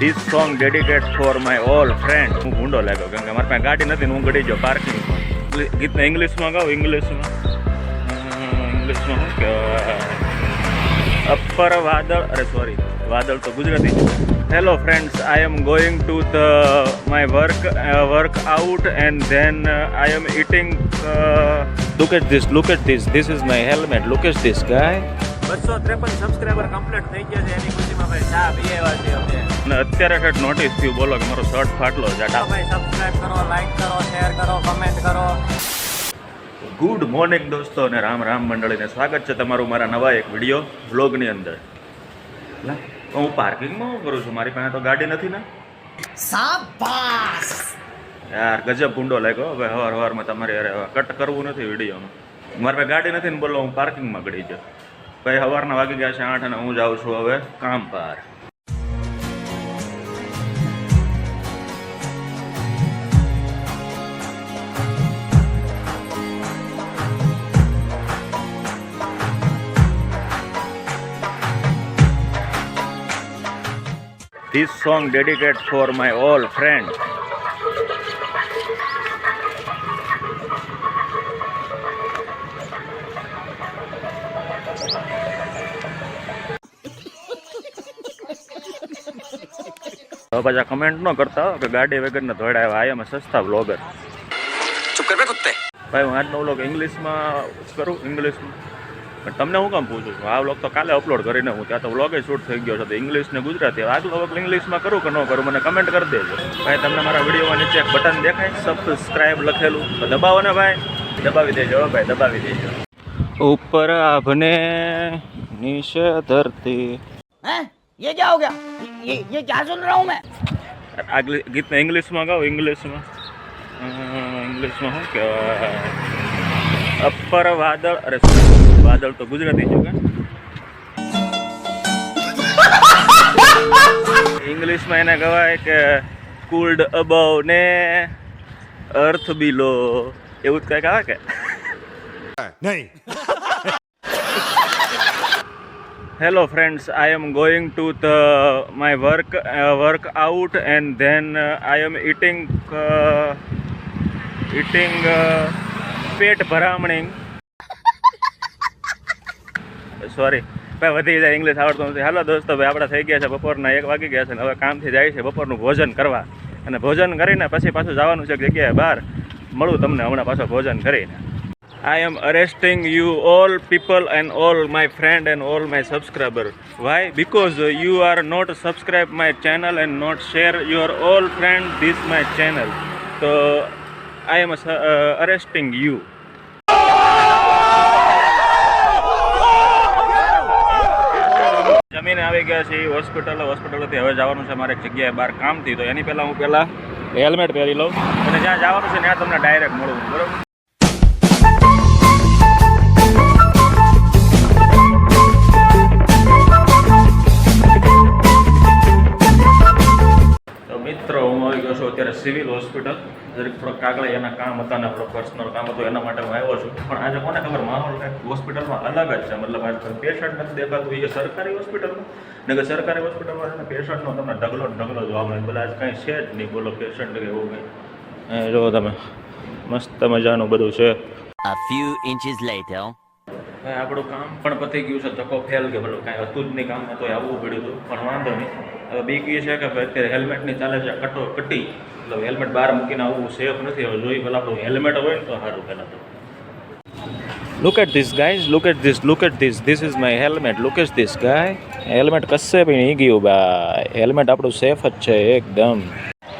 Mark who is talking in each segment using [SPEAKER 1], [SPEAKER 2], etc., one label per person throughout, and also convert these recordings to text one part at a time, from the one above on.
[SPEAKER 1] This song dedicate for my all friend હું ભૂંડો લાગ્યો, કેમ કે મારી પાસે ગાડી નથી હું ગડી ગયો પાર્કિંગમાં ગીતને ઇંગ્લિશમાં ગાઉં ઇંગ્લિશમાં ઇંગ્લિશમાં શું કહેવાય? અપર વાદળ, અરે સોરી વાદળ તો Gujarati hello friends I am going to the my work work out and then I am eating look at this look at this this is my helmet look at this guy
[SPEAKER 2] બસો ત્રેપન subscriber complete થઈ ગયા છે. એની ખુશીમાં ભાઈ ચા પીએ એવા છે અમે.
[SPEAKER 1] અને અત્યારે ઠેઠ નોટિસ થયું બોલો કે મારો શર્ટ ફાટલો છે
[SPEAKER 2] તો ભાઈ સબસ્ક્રાઈબ કરો લાઈક કરો શેર કરો કમેન્ટ કરો.
[SPEAKER 1] ગુડ મોર્નિંગ દોસ્તો અને રામ રામ મંડળીને સ્વાગત છે તમારું મારા નવા એક વીડિયો વ્લોગની અંદર. હું પાર્કિંગમાં હું કરું છું મારી પાસે તો ગાડી નથી ને?
[SPEAKER 3] શાબાશ!
[SPEAKER 1] યાર ગજબ ભૂંડો લાગ્યો. હવે હવાર હવારમાં તમારે અરે કટ કરવું નથી વિડીયોમાં મારે પાસે ગાડી નથી ને બોલો હું પાર્કિંગમાં ગળી જાઉં ભાઈ સવારના વાગી ગયા છે આઠ અને હું જાઉં છું હવે કામ પર This song dedicated for my all friends. હવે પાછા કમેન્ટ ન કરતા હો કે ગાડી વગરને ધોડાવ્યા આઈ એમ સસ્તા બ્લોગર
[SPEAKER 3] ચૂપ કર કુત્તે.
[SPEAKER 1] ભાઈ હું આજનો વ્લોગ ઇંગ્લિશમાં કરું ઇંગ્લિશમાં પણ તમને હું કામ પૂછું છું? આ વ્લોગ તો કાલે અપલોડ કરીને હું ત્યાં તો વ્લોગે શૂટ થઈ ગયો છે તો ઇંગ્લિશ ને ગુજરાતી. હવે આગલો વ્લોગ ઇંગ્લિશમાં કરું કે ન કરું મને કમેન્ટ કરી દેજો. ભાઈ તમને મારા વિડીયોમાં નીચે એક બટન દેખાય સબસ્ક્રાઇબ લખેલું. તો દબાવો ને ભાઈ. દબાવી દેજો હો ભાઈ દબાવી દેજો. ઉપર આભને નીચે ધરતી.
[SPEAKER 4] हैं ये क्या हो गया ये ये क्या सुन रहा हूँ मैं
[SPEAKER 1] આગલી ગીતને ઇંગ્લિશમાં ગાઓ ઇંગ્લિશમાં અ, ઇંગ્લિશમાં શું કહેવાય અપર વાદળ અરે sorry, વાદળ તો ગુજરાતી છે કે ઇંગ્લિશમાં એને કહેવાય કે કુલ્ડ અબવ ને અર્થ બિલો એવું જ કંઈક આવે કે Hello friends I am going to the my work work out and then I am eating eating પેટ ભરામણી. સોરી ભાઈ, વધી જાય ઇંગ્લિશ આવડતું નથી. હાલો દોસ્તો. ભાઈ આપણે થઈ ગયા છે. બપોરના એક વાગી ગયા છે હવે કામથી જાય છે બપોરનું ભોજન કરવા. અને ભોજન કરીને પછી પાછું જવાનું છે જગ્યાએ બહાર. મળું તમને હમણાં પાછો ભોજન કરીને. I am arresting you all people and all my friend and all my subscriber. Why? Because uh, you are not subscribe my channel and not share your all friend this my channel. So I am uh, arresting you. જમીને આવી ગયા છે hospital હોસ્પિટલથી હવે જવાનું છે મારે એક જગ્યાએ બહાર કામથી તો એની પહેલાં હું પહેલાં હેલ્મેટ પહેરી લઉં અને જ્યાં જવાનું છે ત્યાં તમને ડાયરેક્ટ મળું બરોબર તો હું આવી ગયો છું અત્યારે સિવિલ હોસ્પિટલ. જરીક થોડોક કાગળે એના કામ હતા ને થોડો પર્સનલ કામ હતું એના માટે હું આવ્યો છું. પણ આજે કોને ખબર માહોલ કંઈક હોસ્પિટલમાં અલગ જ છે. મતલબ આજે પેશન્ટ નથી દેખાતું એ સરકારી હોસ્પિટલમાં ને કે સરકારી હોસ્પિટલમાં છે ને પેશન્ટનો તમને ઢગલો ઢગલો જોવા મળે. બોલે આજ કાંઈ છે જ નહીં બોલો પેશન્ટ કે એવું કંઈ. જુઓ જો તમે. મસ્ત મજાનું બધું છે.
[SPEAKER 5] A few inches later.
[SPEAKER 1] આપણું કામ પણ પતી ગયું છે, ધક્કો ફેલ કે ભલે કાંઈ હતું જ નહીં કામ તો આવવું પડ્યું હતું, પણ વાંધો નહીં. હવે બીક છે કે ભાઈ અત્યારે હેલ્મેટની ચાલે છે, કટો કટી એટલે હેલ્મેટ બહાર મૂકીને આવવું સેફ નથી, હવે જોઈ પેલા આપણું હેલ્મેટ હોય ને તો સારું પહેલાં તો. Look at this guys look at this look at this this is my helmet look at this guy helmet કશે બી નહીં ગયું, ભાઈ. હેલ્મેટ આપણું સેફ જ છે, એકદમ.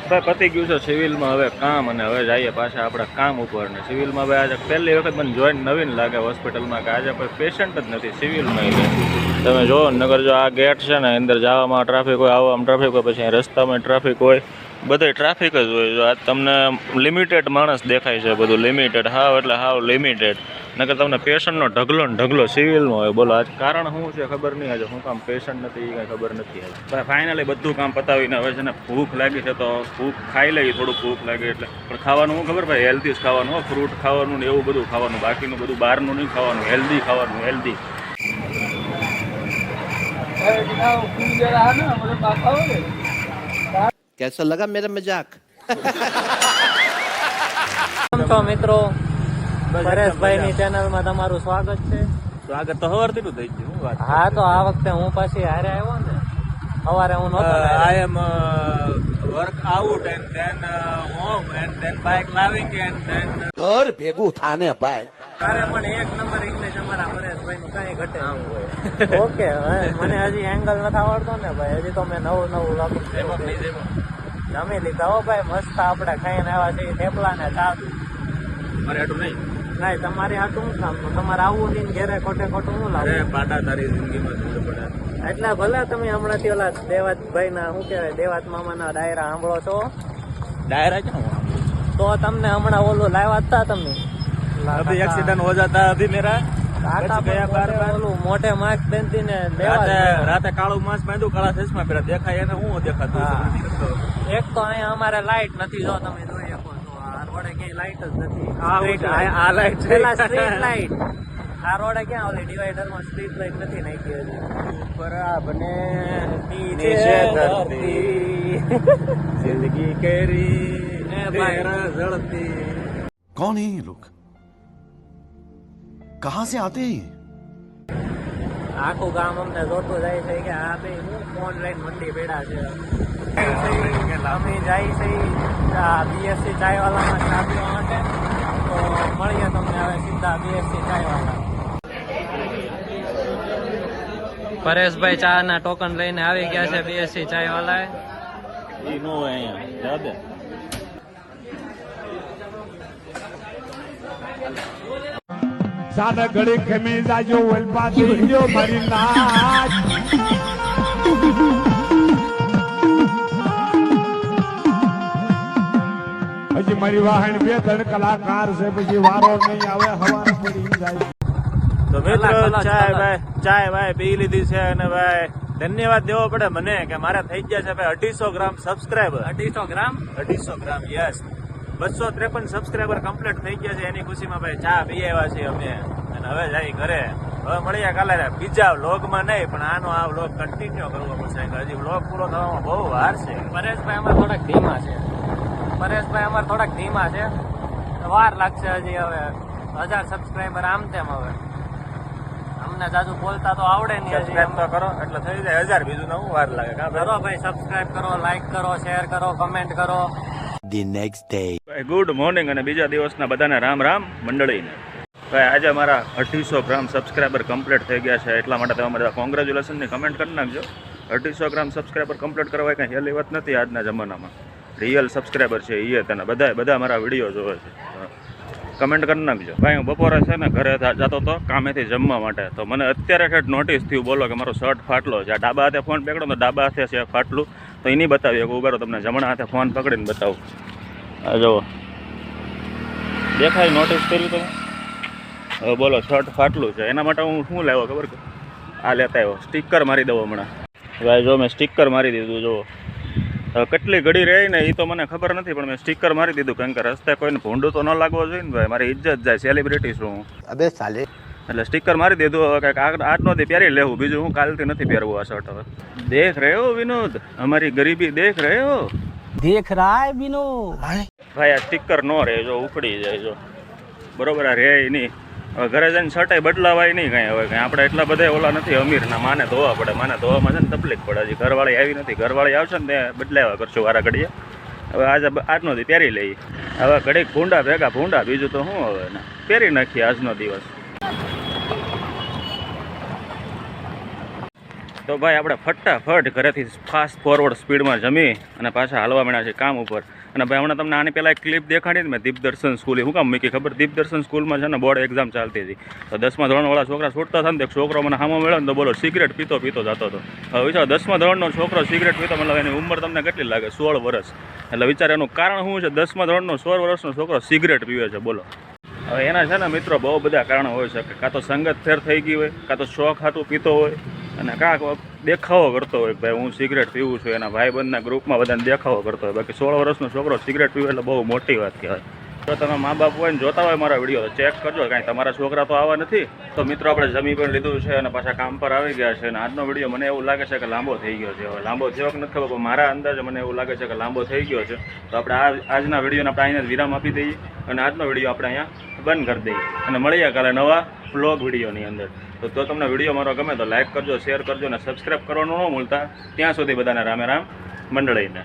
[SPEAKER 1] ભાઈ, પતી ગયું છે સિવિલમાં હવે કામ અને હવે જઈએ પાછા આપણા કામ ઉપર ને સિવિલમાં હવે આજે પહેલી વખત મને જોઈન નવીન લાગે હોસ્પિટલમાં કે આજે કોઈ પેશન્ટ જ નથી સિવિલમાં તમે જો, નગર જો આ ગેટ છે ને, અંદર જવામાં ટ્રાફિક હોય આવવામાં ટ્રાફિક હોય, પછી રસ્તામાં ટ્રાફિક હોય, બધે ટ્રાફિક જ હોય. જો આ તમને લિમિટેડ માણસ દેખાય છે બધું લિમિટેડ હાવ એટલે હાવ લિમિટેડ નકર તમને પેશન્ટનો ઢગલો ને ઢગલો સિવિલમાં હોય. બોલો, આજ કારણ શું છે ખબર નહીં આજે? શું કામ પેશન્ટ નથી એ કાંઈ ખબર નથી પણ ફાઇનલી બધું કામ પતાવીને હવે છે ને, ભૂખ લાગી છે તો ભૂખ ખાઈ લઈ થોડું ભૂખ લાગે એટલે. પણ ખાવાનું ખબર ભાઈ? હેલ્ધી જ ખાવાનું ફ્રૂટ ખાવાનું ને એવું બધું ખાવાનું, બાકીનું બધું બહારનું નહીં ખાવાનું હેલ્ધી ખાવાનું હેલ્ધી
[SPEAKER 6] कैसा लगा मेरा मजाक
[SPEAKER 7] કેમ છો મિત્રો પરેશભાઈ ની ચેનલ માં તમારું સ્વાગત છે
[SPEAKER 1] સ્વાગત તો હવારથી નું થઈ ગયું વાત
[SPEAKER 7] હા તો આ વખતે હું પાછી હારે આવ્યો ને સવારે હું નહોતો હારે.
[SPEAKER 1] I am work out and then home and then bike લાવિંગ and than
[SPEAKER 6] घर भेगू थाने भाई
[SPEAKER 7] તારે પણ એક નંબર ઇંગ્લિશ અમારા પરેશભાઈ નું કઈ ઘટે ઓકે મને હજી એંગલ નથી આવડતો ને ભાઈ હજી તો મેં નવું નવું લાગુ જમી લીધા હો ભાઈ મસ્ત આપણે ખાઈને આવ્યા છીએ થેપલા ને ચા
[SPEAKER 1] મારે હાટું નહીં.
[SPEAKER 7] નહીં તમારી હાટું શું કામ તમારે આવવું નહીં ઘેરે ખોટે ખોટું શું લાવે?
[SPEAKER 1] પાટા તારી જિંદગીમાં શું પડે.
[SPEAKER 7] એટલે ભલે તમે હમણાંથી ઓલા દેવાતભાઈ ના શું કહેવાય દેવાત મામાના ડાયરા સાંભળો છો.
[SPEAKER 1] ડાયરા ક્યાં?
[SPEAKER 7] તો તમને હમણાં ઓલું લાવ્યા હતા તમે.
[SPEAKER 1] અભી એક્સિડન્ટ હો જાતા અભી મેરા.
[SPEAKER 7] કાકા
[SPEAKER 1] પછી ગયા બાર બાર.
[SPEAKER 7] ઓલું મોઢે માસ્ક પહેરતી ને
[SPEAKER 1] રાતે કાળું માસ બાંધ્યું કાળા ચશ્મા દેખાય એને હું દેખાતું
[SPEAKER 7] હા.
[SPEAKER 1] નથી કરતો.
[SPEAKER 7] એક તો અહીંયા અમારે લાઈટ નથી જો તમે જોઈ શકો છો. આ રોડે ક્યાંય લાઈટ જ નથી.
[SPEAKER 1] આ
[SPEAKER 7] સ્ટ્રીટ લાઈટ આ રોડે ક્યાં ઓલી ડિવાઈડરમાં સ્ટ્રીટ લાઈટ નથી નાખી હજી.
[SPEAKER 1] ઉપર
[SPEAKER 7] નીચે
[SPEAKER 1] નીચે
[SPEAKER 7] ધરતી.
[SPEAKER 1] ધરતી. જિંદગી કેરી.
[SPEAKER 3] कहां से आते हैं ये?
[SPEAKER 7] આખું ગામ અમને જોતું જાય છે કે આ બે હું ઓનલાઈન મંડી બેડા છે અમે જાય છે આ બીએસસી ચાય વાળામાં ચા પીવા માટે તો મળીએ તમને હવે સીધા બીએસસી ચાય વાળા પરેશભાઈ ચા ના ટોકન લઈને આવી ગયા છે બીએસસી ચાય વાળા
[SPEAKER 1] ઈ નો હોય અહીંયા જા દે
[SPEAKER 8] સાને ઘડી ખમી જાજો વલપા થઈ ગયો મારી નાચ હજી મારી વાહન બે ત્રણ કલાકાર છે પછી વારો નહીં આવે હવા પડી જાય.
[SPEAKER 1] તો મિત્રો ચાય ભાઈ ચાય ભાઈ પી લીધી છે અને ભાઈ ધન્યવાદ દેવો પડે મને કે મારા થઈ ગયા છે ભાઈ અઢીસો ગ્રામ સબસ્ક્રાઈબર
[SPEAKER 7] અઢીસો ગ્રામ?
[SPEAKER 1] અઢીસો ગ્રામ યસ બસો ત્રેપન સબસ્ક્રાઈબર કમ્પ્લીટ થઈ ગયા છે. એની ખુશીમાં ભાઈ ચા પી આવ્યા છીએ અમે. અને હવે જાય ઘરે. હવે મળીએ કાલે બીજા વ્લોગમાં નહીં પણ આનો આ વ્લોગ કન્ટિન્યુ કરવો પડશે. હજી વ્લોગ પૂરો થવામાં બહુ વાર છે.
[SPEAKER 7] પરેશભાઈ અમારે થોડાક ધીમા છે. પરેશભાઈ અમારે થોડાક ધીમા છે. વાર લાગશે હજી હવે. હજાર સબસ્ક્રાઈબર આમ તેમ હવે. અમને જાજુ બોલતા તો આવડે નહીં હજી.
[SPEAKER 1] એમ તો કરો એટલે થઈ જાય. હજાર બીજું નવું વાર લાગે.
[SPEAKER 7] કરો ભાઈ સબસ્ક્રાઈબ કરો લાઈક કરો શેર કરો કમેન્ટ કરો.
[SPEAKER 5] The next day.
[SPEAKER 1] Good morning અને બીજા દિવસના બધાને રામ રામ મંડળીને. ભાઈ આજે મારા અઢીસો ગ્રામ સબસ્ક્રાઈબર કમ્પ્લીટ થઈ ગયા છે, એટલા માટે તમે બધા કોંગ્રેચ્યુલેશનની કમેન્ટ કરી નાખજો. અઢીસો ગ્રામ સબસ્ક્રાઈબર કમ્પ્લીટ કરવા કંઈ હેલી વાત નથી આજના જમાનામાં. રિયલ સબસ્ક્રાઈબર છે એ, તને બધા બધા મારા વીડિયો જોવે છે. કમેન્ટ કરી નાખજો. ભાઈ, હું બપોરે છે ને ઘરે જતો હતો કામેથી જમવા માટે. તો મને અત્યારે ઠેઠ નોટિસ થયું, બોલો કે મારો શર્ટ ફાટલો છે. આ ડાબા હાથે ફોન પકડો તો ડાબા હાથે છે ફાટલું. તો એની બતાવી શકું ઉભેરો તમને જમણા હાથે ફોન પકડીને બતાવું. આ જુઓ. દેખાય નોટિસ કર્યું તમે? બોલો શર્ટ ફાટલું છે. એના માટે હું શું લાવ્યો ખબર કે આ લેતા આવ્યો. સ્ટીકર મારી દઉં હમણાં. ભાઈ જો મેં સ્ટીકર મારી દીધું જુઓ. કેટલી ઘડી રહી ને એ તો મને ખબર નથી પણ મેં સ્ટીકર મારી દીધું. કારણ કે રસ્તે કોઈને ભૂંડું તો ન લાગવો જોઈએ ને ભાઈ? મારી ઇજ્જત જાય સેલિબ્રિટી છું હું.
[SPEAKER 6] અબે સાલે.
[SPEAKER 1] એટલે સ્ટીકર મારી દીધું કે આજનો દી પહેરી લેવું. બીજું હું કાલથી નથી પહેરવું આ શર્ટ હવે. દેખ રહ્યો વિનોદ? અમારી ગરીબી દેખ રહ્યો?
[SPEAKER 4] દેખ રહા હે બીનો
[SPEAKER 1] ભાઈ આ સ્ટીકર નો રહે જો ઉખડી જાય જો. બરોબર આ રહે નહીં. હવે ઘરે જઈને છટાઈ બદલાવાય નહીં કાંઈ હવે કાંઈ. આપણે એટલા બધા ઓલા નથી અમીર ના માને ધોવા પડે માને ધોવામાં છે ને તકલીફ પડે. હજી ઘરવાળી આવી નથી. ઘરવાળી આવશે ને તે બદલાવા કરશું વારા ઘડીએ. હવે આજે આજનો દી પહેરી લઈએ. હવે ઘડીક ભૂંડા ભેગા ભૂંડા બીજું તો શું હવે ને. પહેરી નાખીએ આજનો દિવસ. તો ભાઈ આપણે ફટાફટ ઘરેથી ફાસ્ટ ફોરવર્ડ સ્પીડમાં જમી અને પાછા હાલવા માંડ્યા છે કામ ઉપર. અને ભાઈ, હમણાં તમને આની પહેલાં એક ક્લિપ દેખાડી મેં, દીપદર્શન સ્કૂલે. શું કામ મૂકી ખબર? દીપદર્શન સ્કૂલમાં છે ને બોર્ડ એક્ઝામ ચાલતી હતી. તો દસમા ધોરણવાળા છોકરા છૂટતા હતા ને એક છોકરો મને સામો મળ્યો ને તો બોલો, સિગરેટ પીતો પીતો જતો હતો. હવે વિચારો, દસમા ધોરણનો છોકરો સિગરેટ પીતો, મતલબ એની ઉંમર તમને કેટલી લાગે? સોળ વર્ષ. એટલે વિચાર, એનું કારણ શું છે? દસમા ધોરણનો સોળ વર્ષનો છોકરો સિગરેટ પીવે છે, બોલો. હવે એના છે ને મિત્રો બહુ બધા કારણો હોઈ શકે. કાં તો સંગત ફેર થઈ ગઈ હોય, કાં તો શોખ હાટું પીતો હોય અને કાંક દેખાવો કરતો હોય ભાઈ હું સિગરેટ પીવું છું, એના ભાઈબંધના ગ્રુપમાં બધાને દેખાવો કરતો હોય. બાકી સોળ વર્ષનો છોકરો સિગરેટ પીવે એટલે બહુ મોટી વાત કહેવાય. જો તમે મા બાપ હોય ને જોતા હોય મારા વીડિયો ચેક કરજો. કાંઈ તમારા છોકરા તો આવા નથી. તો મિત્રો, આપણે જમી પણ લીધું છે અને પાછા કામ પર આવી ગયા છે. અને આજનો વીડિયો મને એવું લાગે છે કે લાંબો થઈ ગયો છે. હવે લાંબો થયો કે નથી ખબર, પણ મારા અંદાજે મને એવું લાગે છે કે લાંબો થઈ ગયો છે. તો આપણે આ આજના વિડીયોને આપણે અહીંયા વિરામ આપી દઈએ અને આજનો વીડિયો આપણે અહીંયા બંધ કરી દઈએ. અને મળીએ કાલે નવા બ્લોગ વિડીયોની અંદર. તો જો તમને વીડિયો મારો ગમે તો લાઇક કરજો શેર કરજો અને સબસ્ક્રાઈબ કરવાનું ન ભૂલતા. ત્યાં સુધી બધાને રામે રામ મંડળીને.